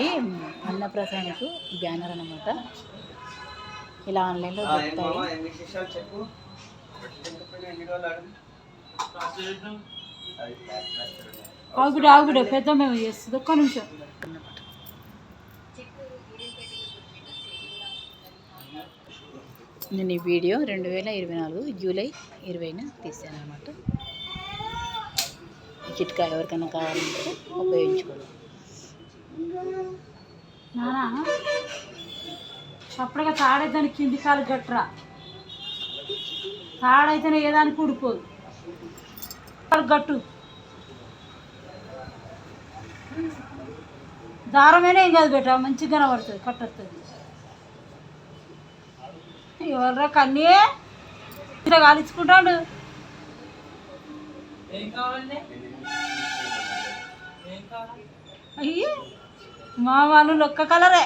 ఇది అన్నప్రసాదకు బ్యానర్ అన్నమాట. ఇలా ఆన్లైన్లో దొరుకుతాయి. ఆగుడు ఆగుడు పెద్ద మేము చేస్తుంది ఒక్క నిమిషం. అన్నమాట నేను ఈ వీడియో రెండు వేల ఇరవై నాలుగు జూలై ఇరవైన తీసాను అనమాట ఈ చిట్కా ఎవరికైనా కావాలంటే ఉపయోగించుకోవాలి నానా? అప్పటిగా తాడైతే కింది కాలు గట్రా. తాడైతేనే ఏదానికి ఊడిపోదు. గట్టు. దారమైనా ఏం కాదు బేట మంచిగా కనబడుతుంది కట్టొస్తుంది. ఎవర్రా కన్నీ? కాలించుకుంటాడు ఏం కావాలండి? అయ్యే మా వాళ్ళు ఒక్క కలరే.